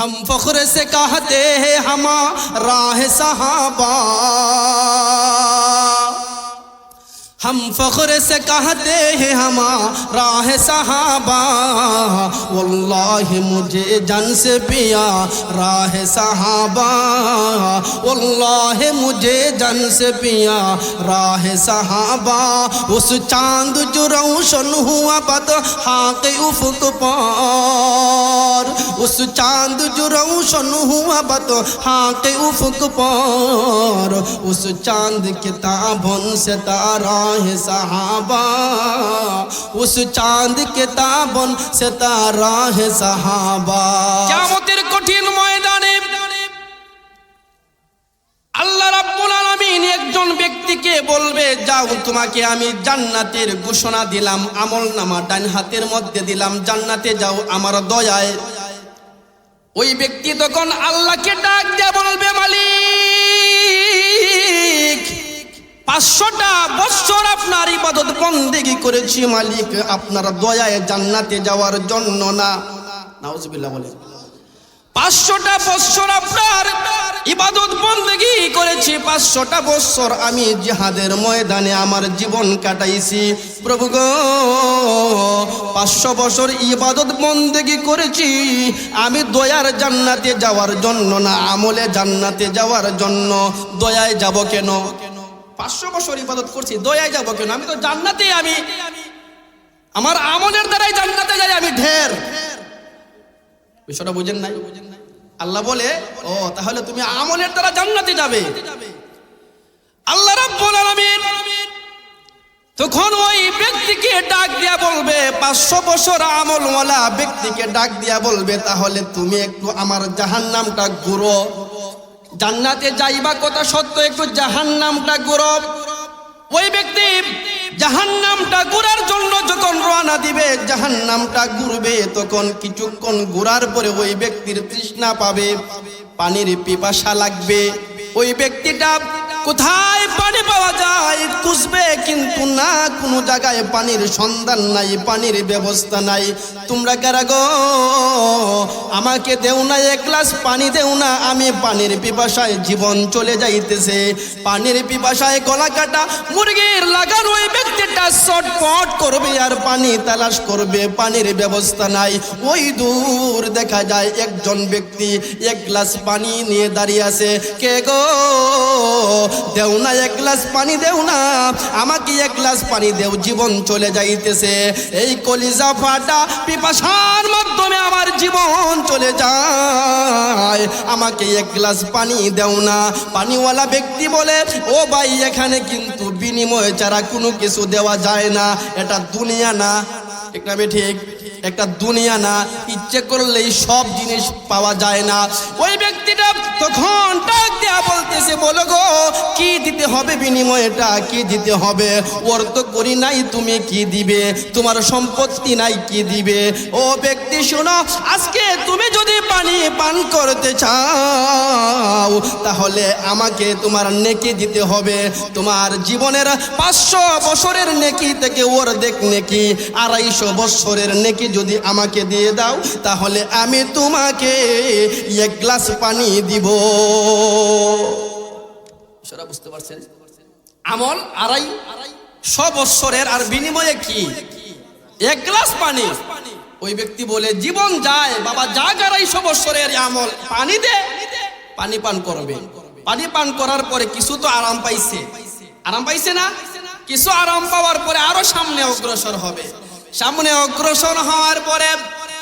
ہم فخر سے کہتے ہیں ہمارا راہ صحابہ हम फख्र से कहते हैं हमारा है सहाबा। वल्लाह मुझे जन से पिया राह सहाबा। वल्लाह मुझे जन से पिया राह सहाबा। उस चाँद जो रोशन हुआ बद हाक उफक पर। उस चाँद जो रोशन हुआ बद हाक उफुक पर। उस चाँद किताबन से तारा راہ صحابہ اس چاند کے تابن ستارہ ہے صحابہ কিয়ামতের কঠিন ময়দানে আল্লাহ রাব্বুল আলামিন একজন ব্যক্তিকে বলবে, যাও, তোমাকে আমি জান্নাতের ঘোষণা দিলাম আমল নামা ডান হাতের মধ্যে দিলাম, জান্নাতে যাও আমার দয়ায়। ওই ব্যক্তি তখন আল্লাহকে ডাক দিয়ে বলবে, মালিক পাঁচশোটা বৎসর আপনার ইবাদত বন্দেগি করেছি মালিক, আপনার দয়ায় জান্নাতে যাওয়ার জন্য না। নাউজুবিল্লাহ বলে পাঁচশোটা বৎসর আপনার ইবাদত বন্দেগি করেছি, পাঁচশোটা বৎসর আমি জিহাদের ময়দানে আমার জীবন কাটাইছি। প্রভু গো, পাঁচশো বছর ইবাদত বন্দেগি করেছি, আমি দয়ার জান্নাতে যাওয়ার জন্য না, আমলে জান্নাতে যাওয়ার জন্য। দয়ায় যাব কেন? পাঁচশো বছর ইবাদত করছি, দয়ায় যাব কেন? আমি তো জান্নাতে, আমি আমার আমলের দ্বারাই জান্নাতে যাই, আমি ঢের। বিষয়টা বুঝেন নাই? আল্লাহ বলে, ও, তাহলে তুমি আমলের দ্বারা জান্নাতে যাবে। আল্লাহ রাব্বুল আলামিন তখন ওই ব্যক্তিকে ডাক দিয়া বলবে, পাঁচশো বছর আমলওয়ালা ব্যক্তিকে ডাক দিয়া বলবে, তাহলে তুমি একটু আমার জাহান্নামটা ঘুরো। জান্নাতে যাইবা কথা সত্য, একটু জাহান নামটা গৌরব ওই ব্যক্তি জাহান নামটা ঘুরার জন্য যখন রওনা দিবে জাহান নামটা ঘুরবে তখন কিছুক্ষণ ঘুরার পরে ওই ব্যক্তির তৃষ্ণা পাবে, পানির পিপাসা লাগবে। ওই ব্যক্তিটা কোথায় পানি পাওয়া যায় খুঁজবে কিন্তু না, কোনো জায়গায় পানির সন্ধান নাই, পানির ব্যবস্থা নাই। তোমরা কারা গো? আমাকে দেও না এক গ্লাস পানি দেও না, আমি পানির পিপাসায় জীবন চলে যাইতেছে। পানির পিপাসায় গলা কাটা, মুরগির লাগানো ওই ব্যক্তিটা চটপট করবে আর পানি তালাশ করবে, পানির ব্যবস্থা নাই। ওই দূর দেখা যায় একজন ব্যক্তি এক গ্লাস পানি নিয়ে দাঁড়িয়ে আছে। কে গো? দেও না, এক গ্লাস পানি দেও না। আমাকে এক গ্লাস পানি দেও, জীবন চলে যাইতেছে। এই কলিজা ফাটা পিপাসার মাধ্যমে আমার জীবন চলে যায়। আমাকে এক গ্লাস পানি দেও না। পানিওয়ালা ব্যক্তি বলে, ও ভাই, এখানে কিন্তু বিনিময়ে ছাড়া কোনো কিছু দেওয়া যায় না। এটা দুনিয়া না। ঠিক না ঠিক? একটা দুনিয়া না, ইচ্ছে করলেই সব জিনিস পাওয়া যায় না। ওই ব্যক্তিটা তখন ডাক দেয়া বলতেছে, বলো গো, কি দিতে হবে বিনিময়টা, কি দিতে হবে? ওর তো করি নাই, তুমি কি দিবে? তোমার সম্পত্তি নাই, কি দিবে? ও ব্যক্তি, শোনো, আজকে তুমি যদি পানি পান করতে চাও, তাহলে আমাকে তোমার নেকি দিতে হবে। তোমার জীবনের পাঁচশো বছরের নেকি থেকে ওর দেখ নেকি, আড়াইশো বছরের নেকি যদি আমাকে দিয়ে দাও, তাহলে আমি তোমাকে এক গ্লাস পানি দিব। বুঝতে পারছেন? আমল, আড়াই শ বৎসরের আর বিনিময়ে কি? এক গ্লাস পানি। ওই ব্যক্তি বলে, জীবন যায়, বাবা যা আড়াইশো বৎসরের আমল। পানি দে, পানি পান করবে। পানি পান করার পরে কিছু তো আরাম পাইছে। আরাম পাইছে না? কিছু আরাম পাওয়ার পরে আরও সামনে অগ্রসর হবে। সামনে অগ্রসর হওয়ার পরে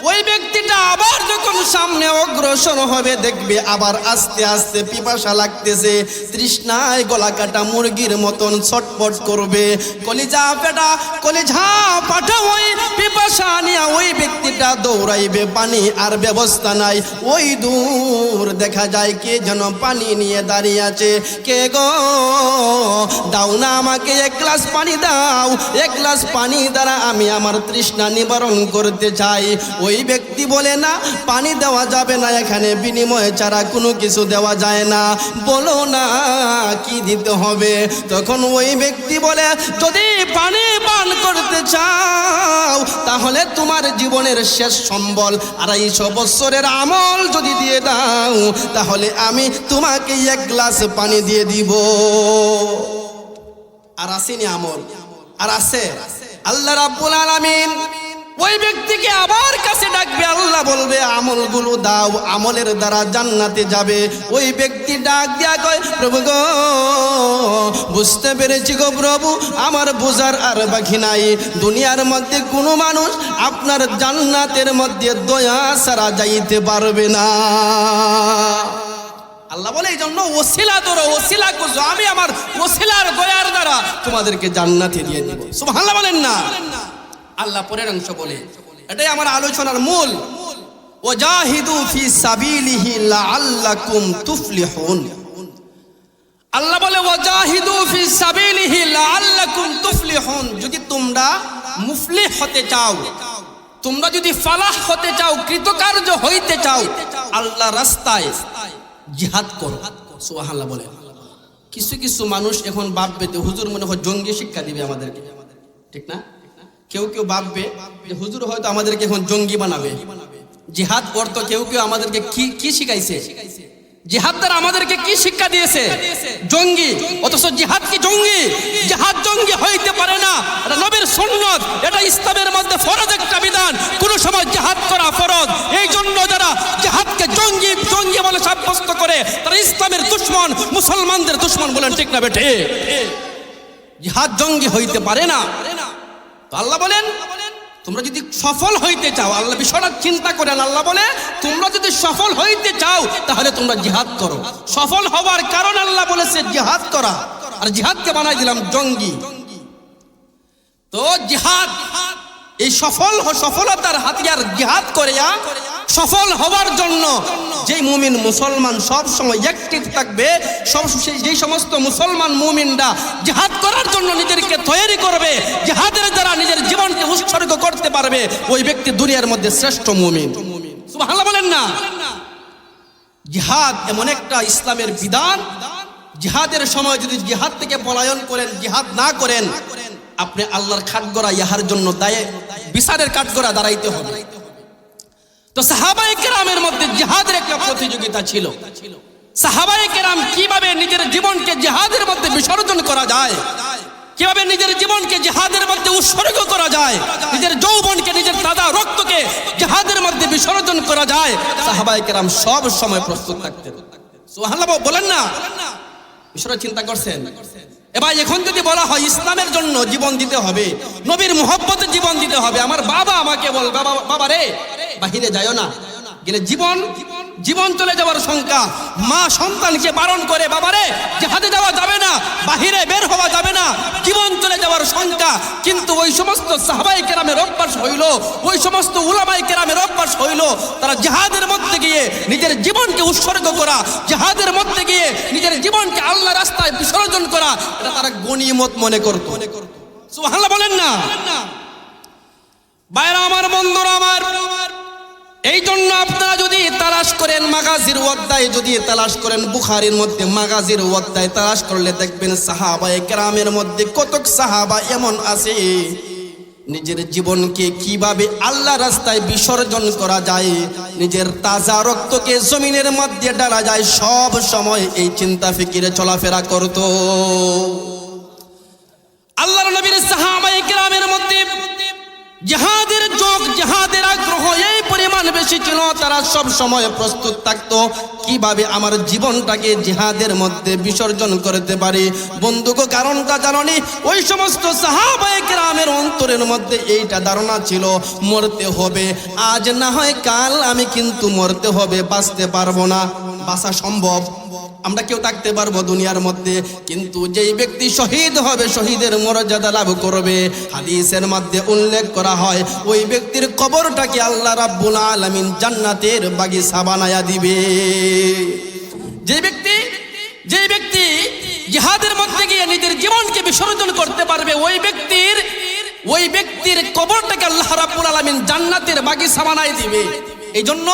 ওই ব্যক্তিটা আবার যখন সামনে অগ্রসর হবে, দেখবে আবার আস্তে আস্তে পিপাসা লাগতেছে। তৃষ্ণায় গলা কাটা মুরগির মতন ছটপট করবে। কলিজা পেটা, কলিজা পাঠা ওই পিপাসা নিয়ে ওই ব্যক্তিটা দৌড়াইবে। পানি আর ব্যবস্থা নাই। ওই দূর দেখা যায় কে যেন পানি নিয়ে দাঁড়িয়ে আছে। কে গো? দাও না আমাকে এক গ্লাস পানি দাও। এক গ্লাস পানি দ্বারা আমি আমার তৃষ্ণা নিবারণ করতে চাই। ওই ব্যক্তি বলে না, পানি দেওয়া যাবে না, এখানে বিনিময়ে ছাড়া কোনো কিছু দেওয়া যায় না। বলো না, কি দিতে হবে? তখন ওই ব্যক্তি বলে, যদি পানি পান করতে চাও, তাহলে তোমার জীবনের শেষ সম্বল আড়াইশো বৎসরের আমল যদি দিয়ে দাও, তাহলে আমি তোমাকে এক গ্লাস পানি দিয়ে দিব। আর আসেনি আমল। আর আছে। আল্লাহ রাব্বুল আলামিন ওই ব্যক্তিকে আবার কাছে ডাকবে, আল্লাহ বলবে, আমলগুলো দাও, আমলের দ্বারা জান্নাতে যাবে। ওই ব্যক্তি ডাক দিয়া কয়, প্রভু গো, বুঝতে পেরেছি গো প্রভু, আমার বোঝার আর বাকি নাই। দুনিয়ার মধ্যে কোনো মানুষ আপনার জান্নাতের মধ্যে দয়া সারা যাইতে পারবে না। আল্লাহ বলে, এই জন্য ওসিলা ধরো, ওসিলা করছ আমি আমার ওসিলার দয়ার দ্বারা তোমাদেরকে জান্নাতে দিয়ে দিব। সুবহানাল্লাহ বলেন না। আল্লাহ পরের অংশ বলে। এটাই আমার আলোচনার মূল। ওজাহিদু ফি সাবিলিহি আল্লাহ বলে ফি সাবিলিহি যদি তোমরা হতে চাও, তোমরা যদি ফালাহ হতে চাও, কৃতকার্য হইতে চাও আল্লাহ রাস্তায় বলে। কিছু কিছু মানুষ এখন বাপ পেতে হুজুর মনে হয় জঙ্গি শিক্ষা দিবে আমাদেরকে। ঠিক না? কেউ কেউ ভাববে যে হুজুর হয়তো আমাদেরকে এখন জঙ্গি বানাবে। জিহাদ অর্থ কেউ কেউ আমাদেরকে কি কি শিখাইছে? জিহাদ দ্বারা আমাদেরকে কি শিক্ষা দিয়েছে? জঙ্গি, অথচ জিহাদ কি জঙ্গি? জিহাদ জঙ্গি হইতে পারে না। এটা নবীর সুন্নত, এটা ইসলামের মধ্যে ফরজ একটা বিধান। কোন সময় জিহাদ করা ফরজ। এই জন্য যারা জিহাদকে জঙ্গি জঙ্গি বলে সাব্যস্ত করে, তারা ইসলামের দুশ্মন, মুসলমানদের দুশ্মন বলেন ঠিক না বেঠে? জিহাদ জঙ্গি হইতে পারে না। তো আল্লাহ বলেন, তোমরা যদি সফল হইতে চাও, আল্লাহ বিষয়টা চিন্তা করেন, আল্লাহ বলে, তোমরা যদি সফল হইতে চাও, তাহলে তোমরা জিহাদ করো। সফল হওয়ার কারণ আল্লাহ বলেছে, জিহাদ করা। আর জিহাদকে বানাই দিলাম জঙ্গি। তো জিহাদ, এই সফল সফলতার হাতিয়ার জিহাদ করিয়া সফল হওয়ার জন্য যেই মুমিন মুসলমান সব সময় অ্যাক্টিভ থাকবে, সব যেই সমস্ত মুসলমান মুমিনরা জেহাদ করার জন্য নিজেদেরকে তৈরি করবে, জিহাদের দ্বারা নিজের জীবনকে উৎসর্গ করতে পারবে, ওই ব্যক্তি দুনিয়ার মধ্যে শ্রেষ্ঠ মুমিন। সুবহানাল্লাহ বলেন না? জিহাদ এমন একটা ইসলামের বিধান। জিহাদের সময় যদি জিহাদ থেকে পলায়ন করেন, জিহাদ না করেন, আপনি আল্লাহর খাটগড়া ইহার জন্য দায়ে বিচারের কাঠগড়া দাঁড়াইতে হবে। তো সাহাবাই কেরামের মধ্যে জিহাদের একটা প্রতিযোগিতা ছিল। সাহাবাই কেরাম কীভাবে নিজের জীবনকে জিহাদের মধ্যে বিসর্জন করা যায়? কীভাবে নিজের জীবনকে জিহাদের মধ্যে উৎসর্গ করা যায়? নিজের যৌবনকে, নিজের দাদা রক্তকে জিহাদের মধ্যে বিসর্জন করা যায়? সাহাবাই কেরাম সব সময় প্রস্তুত থাকতেন। সুবহানাল্লাহ বলেন না? বিষয়টা চিন্তা করছেন? এবার এখন যদি বলা হয় ইসলামের জন্য জীবন দিতে হবে, নবীর মোহব্বতে জীবন দিতে হবে, আমার বাবা আমাকে বল, বাবা বাবা রে বাহিরে যাও না। গেলে জীবন জীবন চলে যাওয়ার সংখ্যা। মা সন্তানকে বারণ করে বাবা রে জাহাজে যাওয়া যাবে না, বাহিরে বের হওয়া যাবে না, জীবন চলে যাওয়ার সংখ্যা। কিন্তু ওই সমস্ত সাহাবাই কেরামের অভ্যাস হইল, ওই সমস্ত উলামাই কেরামের অভ্যাস হইল, তারা জাহাদের মধ্যে গিয়ে নিজের জীবনকে উৎসর্গ করা, জাহাদের মধ্যে গিয়ে নিজের জীবনকে আল্লাহ রাস্তায় বিসর্জন করা, এটা তারা গণিমত মনে করত। সুবহানাল্লাহ বলেন না? বাইরা আমার বন্ধুরা আমার এই জন্য আপনারা যদি তালাশ করেন, মাগাজির অধ্যায় যদি তালাশ করেন, বুখারির মধ্যে মাগাজির অধ্যায় তালাশ করলে দেখবেন সাহাবায়ে কেরামের মধ্যে কতক সাহাবা এমন আছে। নিজের জীবনকে কীভাবে আল্লাহ রাস্তায় বিসর্জন করা যায়, নিজের তাজা রক্তকে জমিনের মধ্যে ডালা যায়, সব সময় এই চিন্তা ফিকিরে চলাফেরা করতো। আল্লাহর নবীর সাহাবায়ে কেরামের মধ্যে জাহাদের যোগ, জাহাদের বেশি ছিল, তারা সব সময় প্রস্তুত থাকতো। কীভাবে আমার জীবনটাকে জিহাদের মধ্যে বিসর্জন করতে পারি? বন্ধুকে কারণটা জানি ওই সমস্ত সাহাবায়ে কেরামের অন্তরের মধ্যে এইটা ধারণা ছিল, মরতে হবে। আজ না হয় কাল আমি কিন্তু মরতে হবে, বাঁচতে পারব না। বাঁচা সম্ভব। আমরা কেউ থাকতে পারব দুনিয়ার মধ্যে, কিন্তু যেই ব্যক্তি শহীদ হবে, শহীদের মর্যাদা লাভ করবে, হাদিসের মধ্যে উল্লেখ করা হয়, ওই ব্যক্তির কবরটাকে আল্লাহ রাব্বুল আলামিন জান্নাতের বাগিচা বানায়া দিবে। যে ব্যক্তি যে ব্যক্তি জিহাদের মধ্যে গিয়ে নিজের জীবনকে বিসর্জন করতে পারবে, ওই ব্যক্তির ওই ব্যক্তির কবরটাকে আল্লাহ রাব্বুল আলামিন জান্নাতের বাগিচা বানায় দিবে। এই জন্য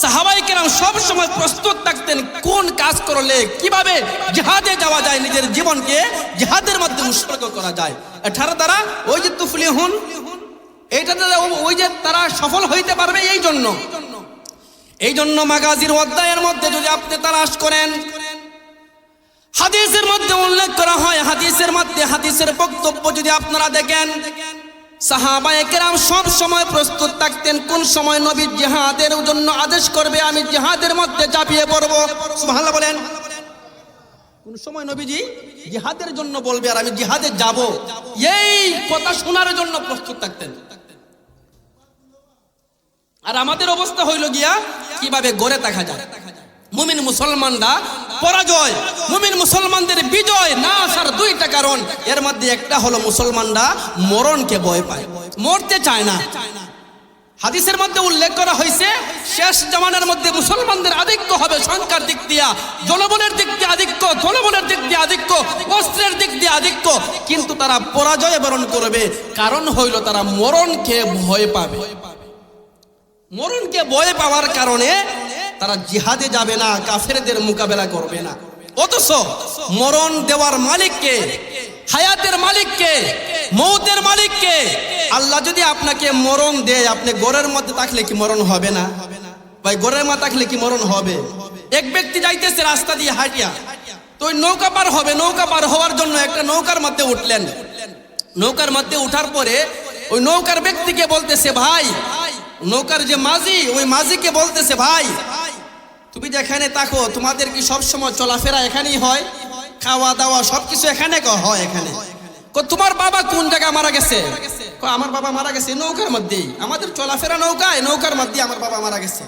সাহাবাই কেরাম সব সময় প্রস্তুত থাকতেন, কোন কাজ করলে, কীভাবে জিহাদে যাওয়া যায় নিজের জীবনকে, জিহাদের মধ্যে উৎসর্গ করা যায়। এঠারো দ্বারা ওই যে তুফলি হুন এইটা ওই যে তারা সফল হইতে পারবে এই জন্য। এই জন্য মাগাজির অধ্যায়ের মধ্যে যদি আপনি তালাশ করেন, হাদিসের মধ্যে উল্লেখ করা হয়, হাদিসের মধ্যে হাদিসের বক্তব্য যদি আপনারা দেখেন সাহাবায়ে কেরাম সব সময় প্রস্তুত থাকতেন, কোন সময় নবী জিহাদের জন্য আদেশ করবে, আমি জিহাদের মধ্যে চাপিয়ে পড়ব। ভালো বলেন। কোন সময় নবীজি জিহাদের জন্য বলবে আর আমি জিহাদে যাব, এই কথা শোনার জন্য প্রস্তুত থাকতেন। আর আমাদের অবস্থা হইল গিয়া, কীভাবে গড়ে দেখা যায়। মুমিন মুসলমানরা পরাজয়, মুমিন মুসলমানদের বিজয় না আসার দুইটা কারণ। এর মধ্যে একটা হলো মুসলমানরা মরণকে ভয় পায়, মরতে চায় না। হাদিসের মধ্যে উল্লেখ করা হয়েছে, শেষ জামানার মধ্যে মুসলমানদের আধিক্য হবে সংখ্যার দিক দিয়া জনবলের দিক দিয়ে আধিক্য জনবলের দিক দিয়ে আধিক্য, অস্ত্রের দিক দিয়ে আধিক্য। কিন্তু তারা পরাজয় বরণ করবে, কারণ হইল তারা মরণকে ভয় পাবে। মরণকে ভয় পাওয়ার কারণে তারা জিহাদে যাবে না, কাফেরদের মোকাবেলা করবে না। অথচ মরণ দেওয়ার মালিককে, হায়াতের মালিককে, মৌতের মালিককে আল্লাহ যদি আপনাকে মরণ দেয়, আপনি গড়ের মধ্যে থাকলে কি মরণ হবে না? ভাই গড়ের মধ্যে থাকলে কি মরণ হবে? এক ব্যক্তি যাইতেছে রাস্তা দিয়ে হাঁটিয়া, তো ওই নৌকা পার হবে, নৌকা পার হওয়ার জন্য একটা নৌকার মধ্যে উঠলেন। নৌকার মধ্যে উঠার পরে ওই নৌকার ব্যক্তিকে বলতেছে, ভাই, নৌকার যে মাঝি, ওই মাঝিকে বলতেছে, ভাই তুমি যেখানে থাকো, তোমাদের কি সবসময় চলাফেরা এখানেই হয়? খাওয়া দাওয়া সবকিছু এখানে হয় এখানে। তোমার বাবা কোন জায়গায় মারা গেছে? আমার বাবা মারা গেছে নৌকার মধ্যেই। আমাদের চলাফেরা নৌকায়, নৌকার মধ্যে আমার বাবা মারা গেছে।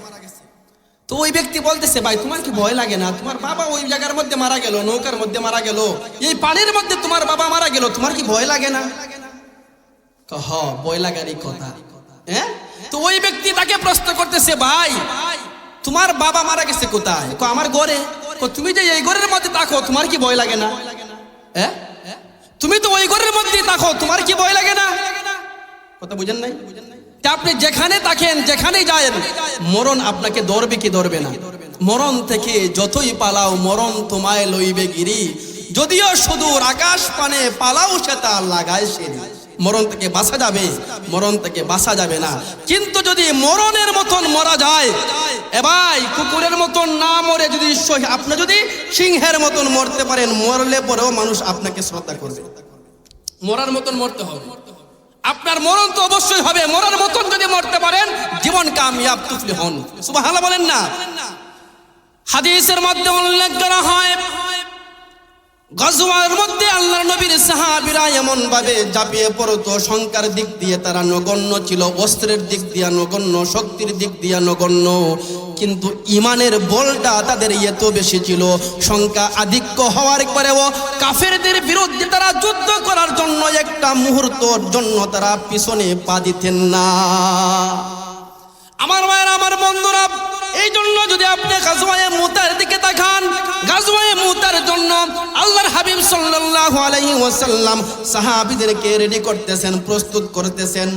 তো ওই ব্যক্তি বলতেছে, ভাই, তোমার কি ভয় লাগে না? তোমার বাবা ওই জায়গার মধ্যে মারা গেল, নৌকার মধ্যে মারা গেল। এই পানির মধ্যে তোমার বাবা মারা গেল, তোমার কি ভয় লাগে না? হ, ভয় লাগারই কথা। হ্যাঁ? তো ওই ব্যক্তি তাকে প্রশ্ন করতেছে, ভাই তোমার বাবা মারা গেছে কোথায়? কো আমার কো তুমি যে এই ঘরের মধ্যে থাকো, তোমার কি ভয় লাগে না? হ্যাঁ? তুমি তো ওই ঘরের মধ্যে থাকো, তোমার কি ভয় লাগে না? কথা বুঝেন নাই? আপনি যেখানে থাকেন, যেখানেই যায়েন, মরণ আপনাকে ধরবে কি ধরবে না? মরণ থেকে যতই পালাও, মরণ তোমায় লইবে গিরি। যদিও সুদূর আকাশ পানে পালাও সে তা লাগায় সে মরণ থেকে বাঁচা যাবে, মরণ থেকে বাঁচা যাবে না। কিন্তু যদি মরণের মতন মরা যায় এ ভাই, কুকুরের মতন না মরে যদি আপনি যদি সিংহের মতন মরতে পারেন, মরলে পরেও মানুষ আপনাকে শ্রদ্ধা করবে। মরার মতন মরতে হবে। আপনার মরণ তো অবশ্যই হবে। মরার মতন যদি মরতে পারেন, জীবন কামিয়াব, তুফলি হন। সুবহানাল্লাহ বলেন না? হাদিসের মধ্যে উল্লেখ করা হয় গজওয়ার মধ্যে আল্লাহ নবীর সাহাবীরা এমন ভাবে ঝাঁপিয়ে পড়তো সংখ্যার দিক দিয়ে তারা নগণ্য ছিল, অস্ত্রের দিক দিয়ে নগণ্য, শক্তির দিক দিয়ে নগণ্য। কিন্তু ইমানের বলটা তাদের এত বেশি ছিল। সংখ্যা আধিক্য হওয়ার পরেও কাফেরদের বিরুদ্ধে তারা যুদ্ধ করার জন্য একটা মুহূর্তর জন্য তারা পিছনে পা দিতেন না। আমার মায়ের আমার বন্ধুরা এই জন্য যদি আপনি গাজওয়ায়ে মুতার দিকে তাকান, গাজওয়ায়ে মুতার জন্য আল্লাহর হাবিব সাল্লাল্লাহু আলাইহি ওয়াসাল্লাম সাহাবীদেরকে রেডি করতেছেন, প্রস্তুত করতেছেন।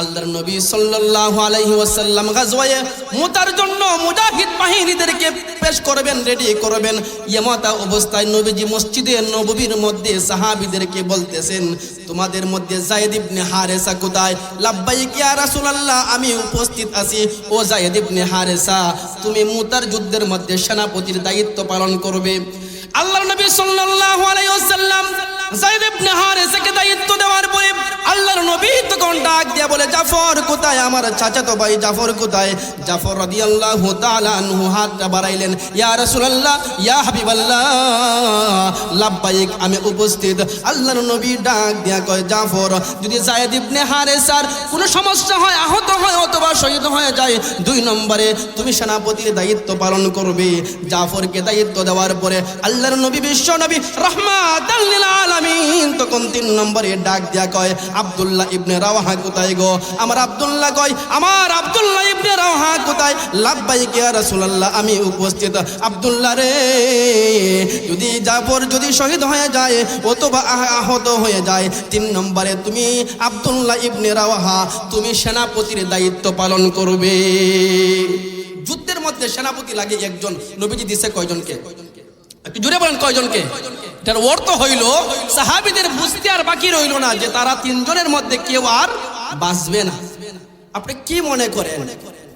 আল্লাহর নবী সাল্লাল্লাহু আলাইহি ওয়াসাল্লাম গাজওয়ায়ে মুতার জন্য মুজাহিদ বাহিনীদেরকে পেশ করবেন, রেডি করবেন। এমতা অবস্থায় নবীজি মসজিদে, নববীর মধ্যে সাহাবীদেরকে বলতেছেন, তোমাদের মধ্যে জায়েদ ইবনে হারেসা কোথায়? লাব্বাইক ইয়া রাসূলুল্লাহ, আমি উপস্থিত আছি। ও জায়েদ ইবনে হারেসা, তুমি মুতার যুদ্ধের মধ্যে সেনাপতির দায়িত্ব পালন করবে। আল্লাহর নবী সাল্লাল্লাহু আলাইহি ওয়াসাল্লাম জায়েদ ইবনে হারেসাকে দায়িত্ব দেওয়ার পরে আল্লাহর নবী তখন ডাক দিয়া বলে, জাফর কোথায়? আমার চাচাতো ভাই জাফর কোথায়? জাফর রাদিয়াল্লাহু তাআলা আনহু হাতটা বাড়াইলেন, ইয়া রাসূলুল্লাহ, ইয়া হাবিবাল্লাহ। লাব্বাইক আমি উপস্থিত। আল্লাহর নবী ডাক দিয়া কয়, জাফর, যদি জায়েদ ইবনে হারেসার কোনো সমস্যা হয়, আহত হয় অথবা শহীদ হয়ে যায়, দুই নম্বরে তুমি সেনাপতির দায়িত্ব পালন করবে। জাফরকে দায়িত্ব দেওয়ার পরে আল্লাহর নবী, বিশ্ব নবী, রহমাতাল লিল আলামিন তখন তিন নম্বরে ডাক দিয়া কয়, আবদুল্লাহ ইবনে রাওয়াহা কোথায় গো? আমার আব্দুল্লাহ কয়, আমার আব্দুল্লাহ ইবনে রাওয়াহা কোথায়? লাব্বাইক ইয়া রাসূলুল্লাহ, আমি উপস্থিত। আব্দুল্লাহ রে, যদি জাফর যদি শহীদ হয়ে যায় অথবা আহত হয়ে যায়। তিন নম্বরে, তুমি আব্দুল্লাহ ইবনে রাওয়াহা, তুমি সেনাপতির দায়িত্ব পালন করবে। যুদ্ধের মধ্যে সেনাপতি লাগে একজন, নবীজি দিছে কয়জনকে? জুড়ে বলেন কয়জনকে? এটার অর্থ হইল, সাহাবিদের বুঝতে আর বাকি রইল না যে তারা তিনজনের মধ্যে কেউ আর বাঁচবে না। আপনি কি মনে করেন?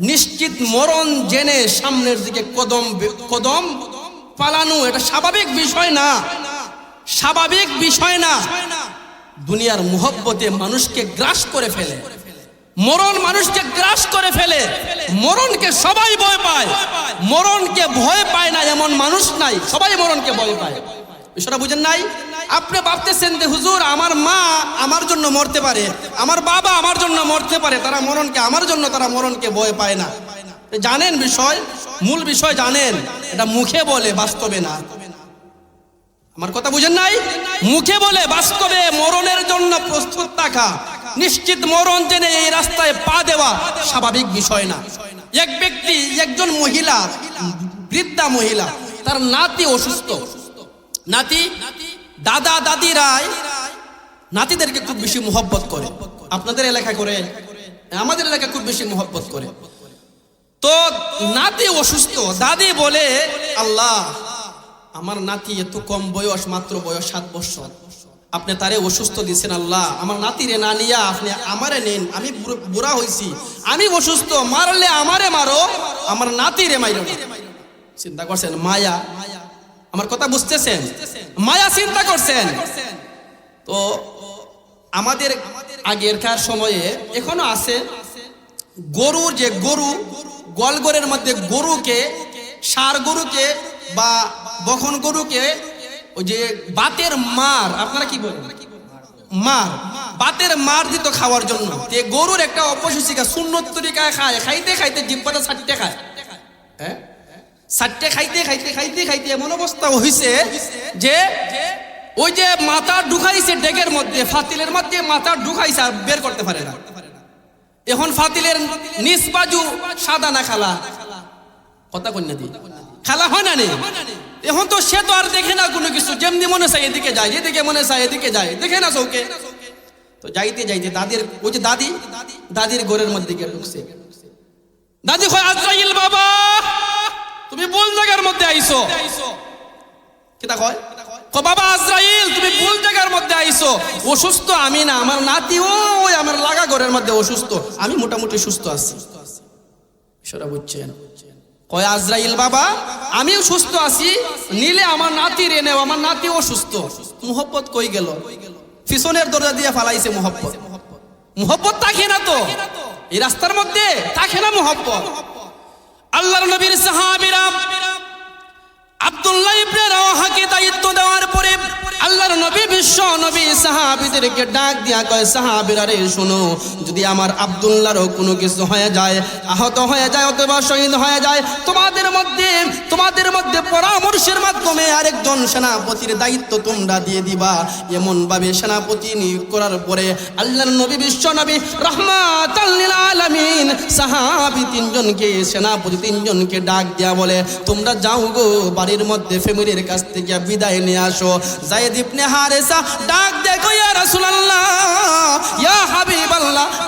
নিশ্চিত মরণ জেনে সামনের দিকে কদম কদম পালানো এটা স্বাভাবিক বিষয় না। স্বাভাবিক বিষয় না। দুনিয়ার মোহব্বতে মানুষকে গ্রাস করে ফেলে। মরণ মানুষকে গ্রাস করে ফেলে। মরণকে সবাই ভয় পায়। মরণকে ভয় পায় না এমন মানুষ নাই। সবাই মরণকে ভয় পায়। বিষয়টা বুঝেন নাই? আপনি ভাবতেছেন যে হুজুর, আমার মা আমার জন্য মরতে পারে, আমার বাবা আমার জন্য মরতে পারে, তারা মরণকে, আমার জন্য তারা মরণকে ভয় পায় না। জানেন বিষয়? মূল বিষয় জানেন, এটা মুখে বলে বাস্তবে না। আমার কথা বুঝেন নাই? মুখে বলে বাস্তবে মরণের জন্য প্রস্তুত থাকা, নিশ্চিত মরণ জেনে এই রাস্তায় পা দেওয়া স্বাভাবিক বিষয় না। এক ব্যক্তি, একজন মহিলা, বৃদ্ধা মহিলা, তার নাতি অসুস্থ নাতি, দাদা, দাদিরাই নাতিদেরকে খুব বেশি মোহব্বত করে। আপনাদের এলাকা করে, আমাদের এলাকা খুব বেশি মোহব্বত করে। তো নাতি অসুস্থ, দাদি বলে, আল্লাহ, আমার নাতি এত কম বয়স, মাত্র বয়স সাত বছর। আপনি তারে অসুস্থ দিচ্ছেন আল্লাহ। আমার নাতিরে না নিয়া আপনি আমারে নিন, আমি বুড়ো- হয়েছি আমি অসুস্থ, মারলে আমারে মারো, আমার নাতিরে মাইরো। চিন্তা করছেন, মায়া। আমার কথা বুঝতেছেন? মায়া চিন্তা করছেন? তো আমাদের আগেরকার সময়ে এখনও আছে গরু যে গরু গোয়ালঘরের মধ্যে গরুকে সার গরুকে বা বখন গরুকে, ওই যে বাতের মার, আপনারা কি বলেন? মার, বাতের মার দিত খাওয়ার জন্য। গরুর একটা অপশিকা শূন্য তরিকায় খায়, খাইতে খাইতে জিব্বাটা ছাড়তে খায়। হ্যাঁ? সাতটে খাইতে খাইতে খাইতে খাইতে এমন অবস্থা হইছে যে ওই যে মাথা ঢুকাইছে ডেগের মধ্যে, ফাতিলের মধ্যে মাথা ঢুকাইছে আর বের করতে পারে না। এখন ফাতিলের নিচ বাজু সাদা না খালা? কথা কন্যা দি। খালা হয় না নেই এখন তো সে তো আর দেখে না কোনো কিছু, যেমনি মনে চাই এদিকে যায়, যেদিকে মনে চায় এদিকে যায়, দেখে না চৌকে। তো যাইতে যাইতে দাদির, ওই যে দাদি, দাদির ঘরের মধ্যে গিয়ে ঢুকছে। দাদি কয়, আজরাইল বাবা! তুমি ভুল জায়গার মধ্যে আইছো। কেটা কয়? কো বাবা আজরাইল, তুমি ভুল জায়গার মধ্যে আইছো। অসুস্থ আমি না, আমার নাতি ওই আমার লাগা ঘরের মধ্যে অসুস্থ। আমি মোটামুটি সুস্থ আছি। সেটা বুঝছেন? কয়, আজরাইল বাবা, আমিও সুস্থ আছি, নিলে আমার নাতি রেনেও আমার নাতি অসুস্থ। মোহব্বত কই গেল? পিছনের দরজা দিয়ে ফালাইছে মোহব্বত। মোহব্বত থাকে না তো। এই রাস্তার মধ্যে থাকে না মোহব্বত। আল্লাহর নবীর সাহাবীরা বিশ্ব নবী সাহাবীদেরকে ডাক দিয়া কয়, সাহাবীরা রে, শোনো, যদি আমার আব্দুল্লাহরও কোনো কিছু হয়ে যায়, আহত হয়ে যায় অথবা শহীদ হয়ে যায়, তোমাদের মধ্যে তোমাদের মধ্যে পরামর্শের মাধ্যমে আরেকজন সেনাপতির দায়িত্ব তোমরা দিয়ে দিবা। এমন ভাবে সেনাপতি নিয়োগ করার পরে আল্লাহর নবী, বিশ্ব নবী, রহমাতাল লিল আলামিন, সাহাবী তিনজনকে, সেনাপতি তিনজনকে ডাক দিয়া বলে, তোমরা যাও গো, বাড়ির মধ্যে ফ্যামিলির কাছ থেকে বিদায় নিয়ে আসো। জায়েদ ইবনে হারেসা ডাক দেখো ইয়া রাসূলুল্লাহ, ইয়া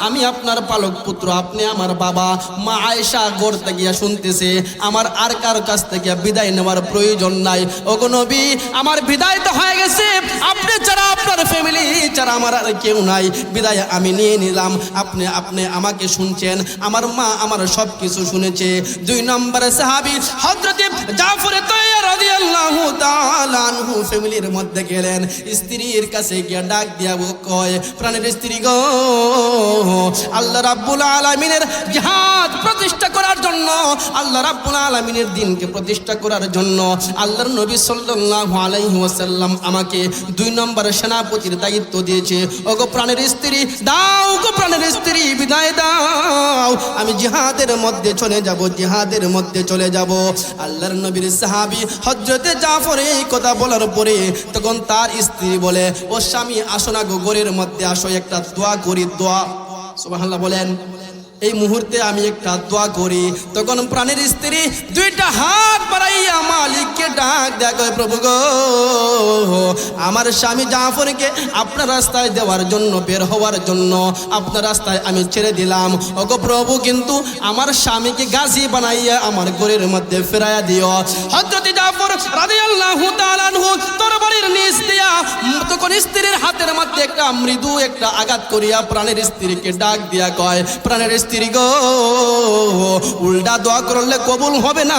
আমি আপনার পালক পুত্র, আপনি আমার বাবা। মা আয়েশা গড়তে গিয়া শুনতেছে, আমার আর কার কাছ থেকে বিদায় নেওয়ার প্রয়োজন নাই। ওগো নবী, আমার বিদায় তো হয়ে গেছে, আপনি ছাড়া আপনার ফ্যামিলি ছাড়া আমার আর কেউ নাই। বিদায় আমি নিয়ে নিলাম, আপনি আপনি আমাকে শুনছেন, আমার মা আমার সব কিছু শুনেছে। দুই নম্বরে সাহাবি হজরত জাফর তৈয়ার রাদিয়াল্লাহু তাআলা আনহু ফ্যামিলির মধ্যে গেলেন। স্ত্রীর কাছে গিয়ে ডাক দিয়া ও কয়, প্রাণের স্ত্রী গো, আল্লাহ রাব্বুল আলামিনের জিহাদ প্রতিষ্ঠা করার জন্য, আল্লাহ রাব্বুল আলামিনের দিনকে প্রতিষ্ঠা করার জন্য আল্লাহর নবী সাল্লাল্লাহু আলাইহি ওয়াসাল্লাম আমাকে দুই নম্বর সেনাপতির দায়িত্ব দিয়েছে। ওগো প্রাণের স্ত্রী, দাও গো প্রাণের স্ত্রী, বিদায় দাও। আমি জিহাদের মধ্যে চলে যাব, জিহাদের মধ্যে চলে যাব। আল্লাহর নবীর সাহাবী হযরতে জাফর এই কথা বলার পরে তখন তার স্ত্রী বলে, ও স্বামী, আসো না গো মধ্যে আসো, একটা দোয়া করি, দোয়া। সুবহানাল্লাহ বলেন, এই মুহূর্তে আমি একটা দোয়া করি। তখন প্রাণের স্ত্রী দুইটা হাত বাড়াইয়া মালিককে ডাক দেখো প্রভু গো, আমার স্বামী জাফরকে আপনার রাস্তায় দেওয়ার জন্য, বের হওয়ার জন্য আপনার রাস্তায় আমি ছেড়ে দিলাম। ওগো প্রভু, কিন্তু আমার স্বামীকে গাছি বানাইয়া আমার ঘরের মধ্যে ফেরাইয়া দিও। হজরত জাফর রাদিয়াল্লাহু তাআলা আনহু মৃদু একটা আঘাত করিয়া প্রাণের স্ত্রীকে ডাক দিয়া কয়, প্রাণের স্ত্রী গো, উল্টা দোয়া করলে কবুল হবে না।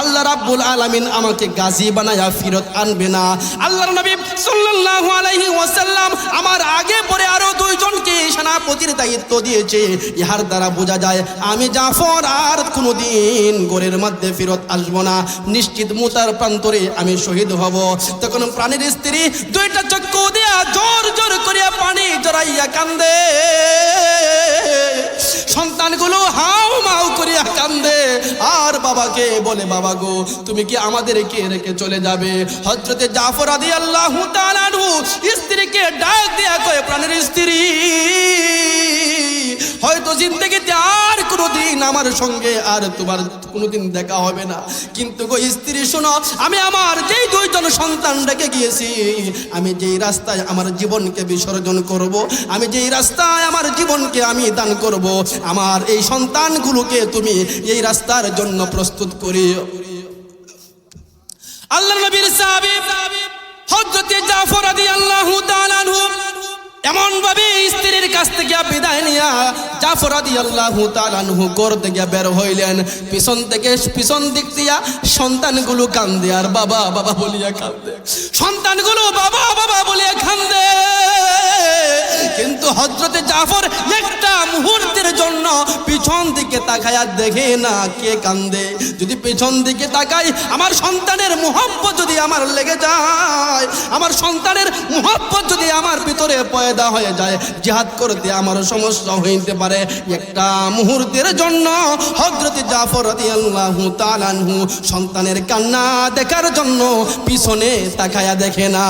আল্লাহ রাব্বুল আলামিন আমাকে গাজী বানায়া ফিরত আনবে না। আল্লাহর নবী সাল্লাল্লাহু আলাইহি ওয়াসাল্লাম আমার আগে পরে আরও দুইজনকে সেনাপতির দায়িত্ব দিয়েছে। ইহার দ্বারা বোঝা যায়, আমি জাফর আর কোনোদিন গোরের মধ্যে ফিরত আসব না। নিশ্চিত মুতার প্রান্তরে আমি শহীদ হব। তখন প্রাণীর স্ত্রী দুইটা চক্ষু জোর জোর করিয়া পানি জড়াইয়া কান্দে। সন্তানগুলো হাও মাও করিয়া কান্দে। আর বাবাকে বলে, বাবা গো, তুমি কি আমাদের কে রেখে চলে যাবে? হজরতে জাফর আদি আল্লাহ স্ত্রীকে ডাক দেয়া কয়ে, প্রাণের স্ত্রী। হয়তো জিন্দগিতে আর কোনোদিন আমার সঙ্গে আর তোমার কোনোদিন দেখা হবে না। কিন্তু গো স্ত্রী, শোনো, আমি আমার যেই দুইজন সন্তান রেখে গিয়েছি, আমি যেই রাস্তায় আমার জীবনকে বিসর্জন করব, আমি যেই রাস্তায় আমার জীবনকে আমি দান করব, আমার এই সন্তানগুলোকে তুমি এই রাস্তার জন্য প্রস্তুত করিও। আল্লাহ নবীর সাহাবী হযরতে জাফর রাদিয়াল্লাহু তাআলা আনহু এমন ভাবে স্ত্রীর কাছ থেকে বিদায় নিয়া জাফর আল্লাহ তালানহু করতে গিয়া থেকে বের হইলেন। পিছন থেকে, পিছন দিক দিয়া সন্তানগুলো কান্দে, আর বাবা বাবা বলিয়া কান্দে। সন্তানগুলো বাবা বাবা বলিয়া কান্দে। হজরতে জাফর একটা মুহূর্তের জন্য পিছন দিকে তাকায়া দেখে না কে কান্দে। যদি পিছন দিকে তাকাই, আমার সন্তানের মোহব্বত যদি আমার লেগে যায়, আমার সন্তানের মোহব্বত যদি আমার ভিতরে পয়দা হয়ে যায়, জিহাদ করতে আমার সমস্যা হইতে পারে। একটা মুহূর্তের জন্য হজরতে জাফর রাদিয়াল্লাহু তাআলা আনহু সন্তানের কান্না দেখার জন্য পিছনে তাকায়া দেখে না।